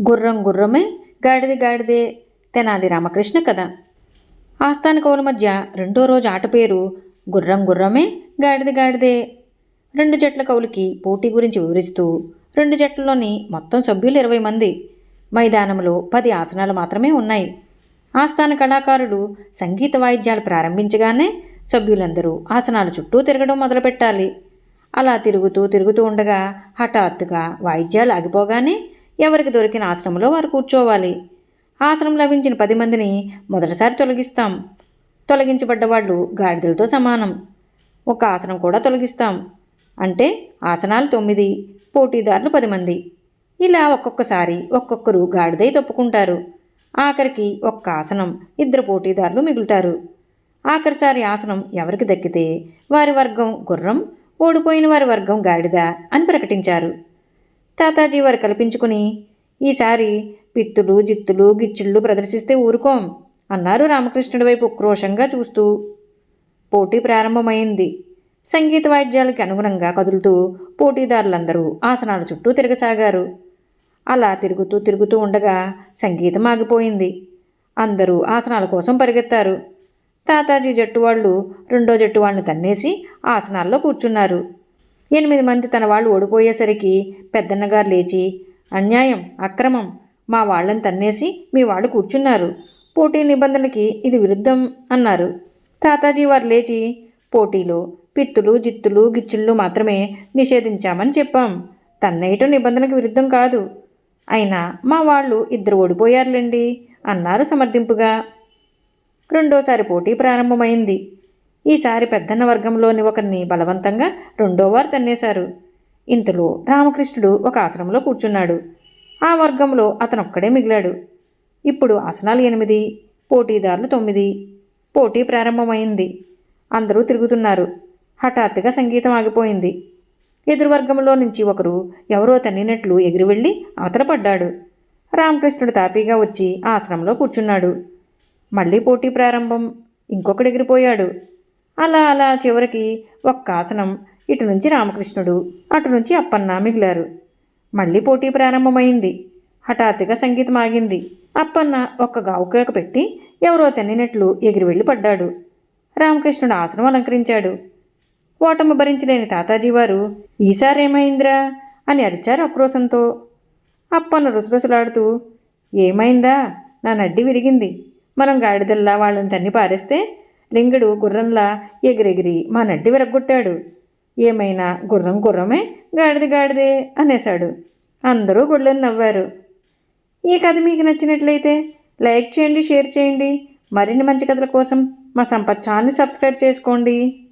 గుర్రం గుర్రమే గాడిది గాడిదే తెనాలి రామకృష్ణ కథ. ఆస్థాన కవుల మధ్య రెండో రోజు ఆట పేరు గుర్రం గుర్రమే గాడిది గాడిదే. రెండు జట్ల కవులకి పోటీ గురించి వివరిస్తూ రెండు జట్లలోని మొత్తం సభ్యులు ఇరవై మంది. మైదానంలో పది ఆసనాలు మాత్రమే ఉన్నాయి. ఆస్థాన కళాకారులు సంగీత వాయిద్యాలు ప్రారంభించగానే సభ్యులందరూ ఆసనాల చుట్టూ తిరగడం మొదలుపెట్టాలి. అలా తిరుగుతూ తిరుగుతూ ఉండగా హఠాత్తుగా వాయిద్యాలు ఆగిపోగానే ఎవరికి దొరికిన ఆశ్రమంలో వారు కూర్చోవాలి. ఆసనం లభించిన పది మందిని మొదటిసారి తొలగిస్తాం. తొలగించబడ్డ వాళ్ళు గాడిదలతో సమానం. ఒక ఆసనం కూడా తొలగిస్తాం. అంటే ఆసనాలు తొమ్మిది పోటీదారులు పది మంది. ఇలా ఒక్కొక్కసారి ఒక్కొక్కరు గాడిదై తప్పుకుంటారు. ఆఖరికి ఒక్క ఆసనం ఇద్దరు పోటీదారులు మిగులుతారు. ఆఖరిసారి ఆసనం ఎవరికి దక్కితే వారి వర్గం గుర్రం ఓడిపోయిన వారి వర్గం గాడిద అని ప్రకటించారు. తాతాజీ వారు కల్పించుకుని ఈసారి పిత్తులు జిత్తులు గిచ్చిళ్ళు ప్రదర్శిస్తే ఊరుకోం అన్నారు రామకృష్ణుడి వైపు ఉక్రోషంగా చూస్తూ. పోటీ ప్రారంభమైంది. సంగీత వాయిద్యాలకి అనుగుణంగా కదులుతూ పోటీదారులందరూ ఆసనాల చుట్టూ తిరగసాగారు. అలా తిరుగుతూ తిరుగుతూ ఉండగా సంగీతం ఆగిపోయింది. అందరూ ఆసనాల కోసం పరిగెత్తారు. తాతాజీ జట్టు వాళ్ళు రెండో జట్టు వాళ్ళని తన్నేసి ఆసనాల్లో కూర్చున్నారు. ఎనిమిది మంది తన వాళ్ళు ఓడిపోయేసరికి పెద్దన్నగారు లేచి అన్యాయం అక్రమం మా వాళ్ళని తన్నేసి మీ వాళ్ళు కూర్చున్నారు. పోటీ నిబంధనలకి ఇది విరుద్ధం అన్నారు. తాతాజీ వారు లేచి పోటీలో పిత్తులు జిత్తులు గిచ్చుళ్ళు మాత్రమే నిషేధించామని చెప్పాం. తన్నేయటం నిబంధనకు విరుద్ధం కాదు. అయినా మా వాళ్ళు ఇద్దరు ఓడిపోయారులేండి అన్నారు సమర్థింపుగా. రెండోసారి పోటీ ప్రారంభమైంది. ఈసారి పెద్దన్న వర్గంలోని ఒకరిని బలవంతంగా రెండోవారు తన్నేశారు. ఇంతలో రామకృష్ణుడు ఒక ఆసనంలో కూర్చున్నాడు. ఆ వర్గంలో అతను ఒక్కడే మిగిలాడు. ఇప్పుడు ఆసనాలు ఎనిమిది పోటీదారులు తొమ్మిది. పోటీ ప్రారంభమైంది. అందరూ తిరుగుతున్నారు. హఠాత్తుగా సంగీతం ఆగిపోయింది. ఎదురువర్గంలో నుంచి ఒకరు ఎవరో తన్నినట్లు ఎగిరి వెళ్ళి అవతలపడ్డాడు రామకృష్ణుడు తాపీగా వచ్చి ఆశ్రమంలో కూర్చున్నాడు. మళ్ళీ పోటీ ప్రారంభం. ఇంకొకడు ఎగిరిపోయాడు. అలా అలా చివరికి ఒక్క ఆసనం. ఇటు నుంచి రామకృష్ణుడు అటు నుంచి అప్పన్న మిగిలారు. మళ్ళీ పోటీ ప్రారంభమైంది. హఠాత్తుగా సంగీతం ఆగింది. అప్పన్న ఒక్క గావుకేక పెట్టి ఎవరో తన్నినట్లు ఎగిరి వెళ్ళి పడ్డాడు. రామకృష్ణుడు ఆసనం అలంకరించాడు. ఓటమి భరించలేని తాతాజీ వారు ఈసారేమైందిరా అని అరిచారు ఆక్రోశంతో. అప్పన్న రుసరుసలాడుతూ ఏమైందా? నా నడ్డి విరిగింది. మనం గాడిదల్లా వాళ్ళని తన్ని పారేస్తే లింగుడు గుర్రంలా ఎగిరెగిరి మా నడ్డి విరగ్గొట్టాడు. ఏమైనా గుర్రం గుర్రమే గాడిది గాడిదే అనేశాడు. అందరూ గుళ్ళని నవ్వారు. ఈ కథ మీకు నచ్చినట్లయితే లైక్ చేయండి షేర్ చేయండి. మరిన్ని మంచి కథల కోసం మా సంపత్ ఛానల్ని సబ్స్క్రైబ్ చేసుకోండి.